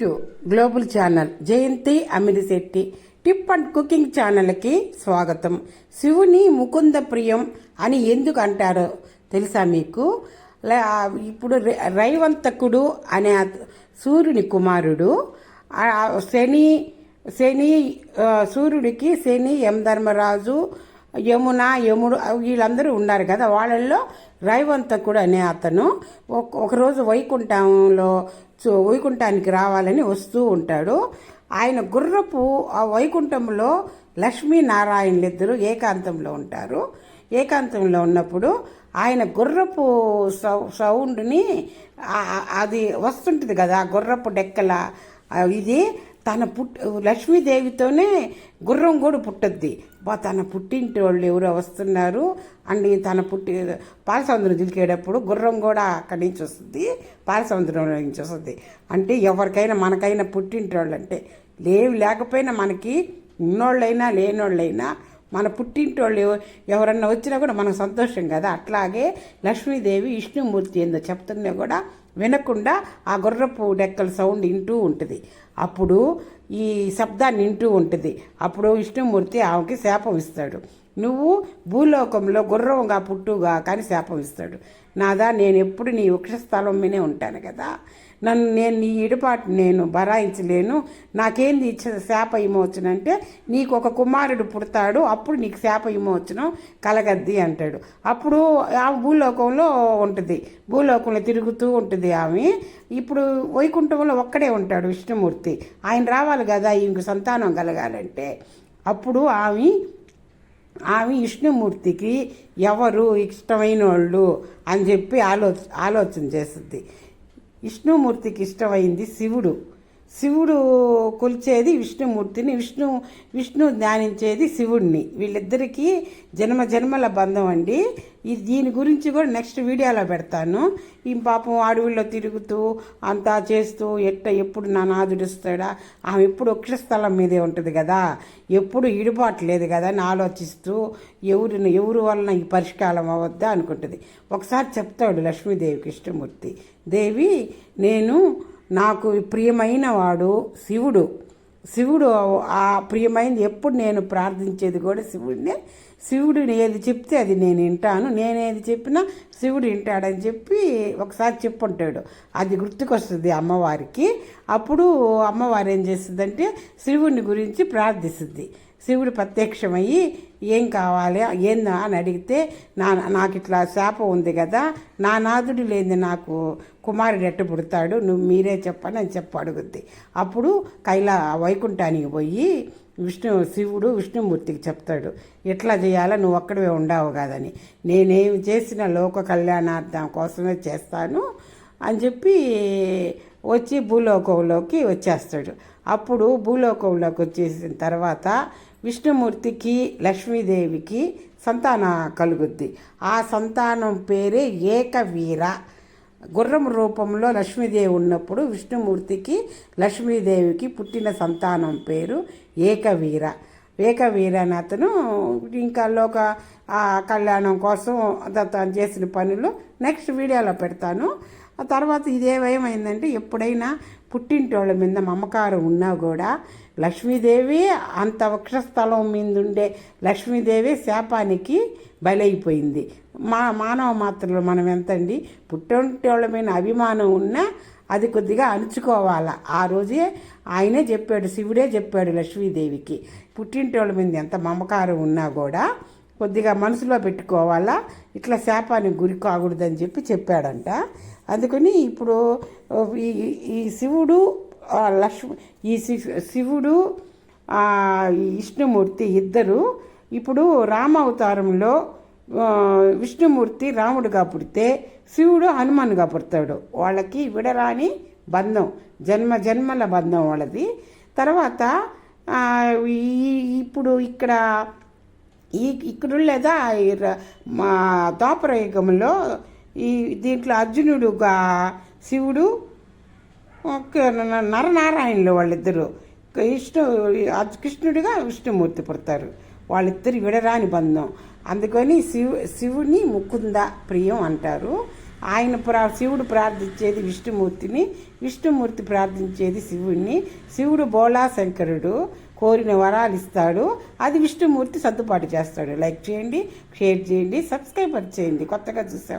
To global channel Jayanthi Amirisetty tip and cooking ఛానల్కి స్వాగతం. శివుని ముకుంద ప్రియం అని ఎందుకు అంటారో తెలుసా మీకు? ఇప్పుడు రైవంతకుడు అనే సూర్యుని కుమారుడు శని శని సూర్యుడికి శని యమధర్మరాజు యమున యముడు వీళ్ళందరూ ఉన్నారు కదా. వాళ్ళల్లో రైవంతకుడు అనే అతను. ఒక- ఒకరోజు వైకుంఠంలో వైకుంఠానికి రావాలని వస్తూ ఉంటాడు. ఆయన గుర్రపు ఆ వైకుంఠంలో లక్ష్మీనారాయణలు ఇద్దరు ఏకాంతంలో ఉంటారు. ఏకాంతంలో ఉన్నప్పుడు ఆయన గుర్రపు సౌ సౌండ్ని అది వస్తుంటుంది కదా ఆ గుర్రపు డెక్కల ఇది తన పుట్ లక్ష్మీదేవితోనే గుర్రం కూడా పుట్టద్ది. బా తన పుట్టింటి వాళ్ళు ఎవరో వస్తున్నారు. అండ్ తన పుట్టి పాలసముద్రం దిలికేటప్పుడు గుర్రం కూడా అక్కడి నుంచి వస్తుంది. పాలసముద్రం నుంచి వస్తుంది. అంటే ఎవరికైనా మనకైనా పుట్టింటి వాళ్ళు అంటే లేవు లేకపోయినా మనకి ఉన్నోళ్ళైనా లేనోళ్ళైనా మన పుట్టింటి వాళ్ళు ఎవరన్నా వచ్చినా కూడా మనకు సంతోషం కదా. అట్లాగే లక్ష్మీదేవి విష్ణుమూర్తి ఏందో చెప్తున్నా కూడా వినకుండా ఆ గుర్రపు డెక్కల సౌండ్ వింటూ ఉంటుంది. అప్పుడు ఈ శబ్దాన్ని వింటూ ఉంటుంది. అప్పుడు విష్ణుమూర్తి ఆమెకి శాపం ఇస్తాడు. నువ్వు భూలోకంలో గుర్రంగా పుట్టుగా కానీ శాపం ఇస్తాడు. నాదా నేను ఎప్పుడు నీ వృక్షస్థలం మీనే ఉంటాను కదా. నన్ను నేను నీ ఇడపాటు నేను భరాయించలేను. నాకేంది ఇచ్చిన శాప ఇమ్మవచ్చునంటే నీకు ఒక కుమారుడు పుడతాడు అప్పుడు నీకు శాప విమోచనం కలగద్ది అంటాడు. అప్పుడు ఆ భూలోకంలో ఉంటుంది. భూలోకంలో తిరుగుతూ ఉంటుంది ఆమె. ఇప్పుడు వైకుంఠంలో ఒక్కడే ఉంటాడు విష్ణుమూర్తి. ఆయన రావాలి కదా ఇంక సంతానం కలగాలంటే. అప్పుడు ఆమె ఆమె విష్ణుమూర్తికి ఎవరు ఇష్టమైన వాళ్ళు అని చెప్పి ఆలో ఆలోచన చేస్తుంది. విష్ణుమూర్తికి ఇష్టమైంది శివుడు. శివుడు కొలిచేది విష్ణుమూర్తిని విష్ణు విష్ణు ధ్యానించేది శివుడిని వీళ్ళిద్దరికీ జన్మ జన్మల బంధం అండి. ఇది దీని గురించి కూడా నెక్స్ట్ వీడియోలో పెడతాను. ఈ పాపం అడవుల్లో తిరుగుతూ అంతా చేస్తూ ఎట్ట ఎప్పుడు నా నాదుడిస్తాడా ఆమె ఎప్పుడు వృక్షస్థలం మీదే ఉంటుంది కదా. ఎప్పుడు ఇడుబాటు లేదు కదా అని ఆలోచిస్తూ ఎవరిని ఎవరి వలన ఈ పరిష్కారం అవ్వద్దా అనుకుంటుంది. ఒకసారి చెప్తాడు లక్ష్మీదేవి కృష్ణమూర్తి దేవి నేను నాకు ప్రియమైన వాడు శివుడు. శివుడు ఆ ప్రియమైనది ఎప్పుడు నేను ప్రార్థించేది కూడా శివుడినే. శివుడిని ఏది చెప్తే అది నేను వింటాను. నేనేది చెప్పినా శివుడు వింటాడని చెప్పి ఒకసారి చెప్పుంటాడు. అది గుర్తుకొస్తుంది అమ్మవారికి. అప్పుడు అమ్మవారు ఏం చేస్తుందంటే శివుడిని గురించి ప్రార్థిస్తుంది. శివుడు ప్రత్యక్షమయ్యి ఏం కావాలి ఏందా అని అడిగితే నా నాకు ఇట్లా శాపం ఉంది కదా నా నాదుడు లేని నాకు కుమారుడు ఎట్టు పుడతాడు నువ్వు మీరే చెప్పని అని చెప్పి అడుగుద్ది. అప్పుడు కైలా వైకుంఠానికి పోయి విష్ణు శివుడు విష్ణుమూర్తికి చెప్తాడు ఎట్లా చేయాలో నువ్వు ఒక్కడవే ఉండావు కాదని. నేనేమి చేసిన లోక కళ్యాణార్థం కోసమే చేస్తాను అని చెప్పి వచ్చి భూలోకంలోకి వచ్చేస్తాడు. అప్పుడు భూలోకంలోకి వచ్చేసిన తర్వాత విష్ణుమూర్తికి లక్ష్మీదేవికి సంతాన కలుగుద్ది. ఆ సంతానం పేరే ఏకవీర. గుర్రం రూపంలో లక్ష్మీదేవి ఉన్నప్పుడు విష్ణుమూర్తికి లక్ష్మీదేవికి పుట్టిన సంతానం పేరు ఏకవీర. ఏకవీర అని అతను ఇంకా లోక ఆ కళ్యాణం కోసం తను చేసిన పనులు. నెక్స్ట్ వీడియోలో పెడతాను. ఆ తర్వాత ఇదేమేమైందంటే ఎప్పుడైనా పుట్టింటోళ్ళ మీద మమకారం ఉన్నా కూడా లక్ష్మీదేవి అంత వృక్షస్థలం మీద ఉండే లక్ష్మీదేవి శాపానికి బలైపోయింది. మా మానవ మాత్రలు మనం ఎంతండి? పుట్టింటోళ్ళ మీద అభిమానం ఉన్నా అది కొద్దిగా అణుచుకోవాలా. ఆ రోజే ఆయనే చెప్పాడు శివుడే చెప్పాడు లక్ష్మీదేవికి. పుట్టింటోళ్ళ మీద ఎంత మమకారం ఉన్నా కూడా కొద్దిగా మనసులో పెట్టుకోవాలా? ఇట్లా శాపానికి గురి కాకూడదని చెప్పి చెప్పాడంట. అందుకని ఇప్పుడు ఈ ఈ శివుడు లక్ష్మి ఈ శి- శివుడు ఈ విష్ణుమూర్తి ఇద్దరు ఇప్పుడు రామావతారంలో విష్ణుమూర్తి రాముడుగా పుడితే శివుడు హనుమాన్గా పుడతాడు. వాళ్ళకి విడరాని బంధం జన్మ జన్మల బంధం వాళ్ళది. తర్వాత ఈ ఇప్పుడు ఇక్కడ ఈ ఇక్కడ లేదా మా ద్వాపరయుగంలో ఈ దీంట్లో అర్జునుడుగా శివుడు ఒక నరనారాయణులు వాళ్ళిద్దరు. విష్ణు కృష్ణుడిగా విష్ణుమూర్తి పుడతారు. వాళ్ళిద్దరు విడరాని బంధం. అందుకని శివు శివుని ముకుంద ప్రియం అంటారు. ఆయన ప్రా శివుడు ప్రార్థించేది విష్ణుమూర్తిని విష్ణుమూర్తి ప్రార్థించేది శివుణ్ణి. శివుడు బోళా శంకరుడు కోరిన వరాలు ఇస్తాడు. అది విష్ణుమూర్తి సర్దుబాటు చేస్తాడు. లైక్ చేయండి షేర్ చేయండి సబ్స్క్రైబర్ చేయండి. కొత్తగా చూసాం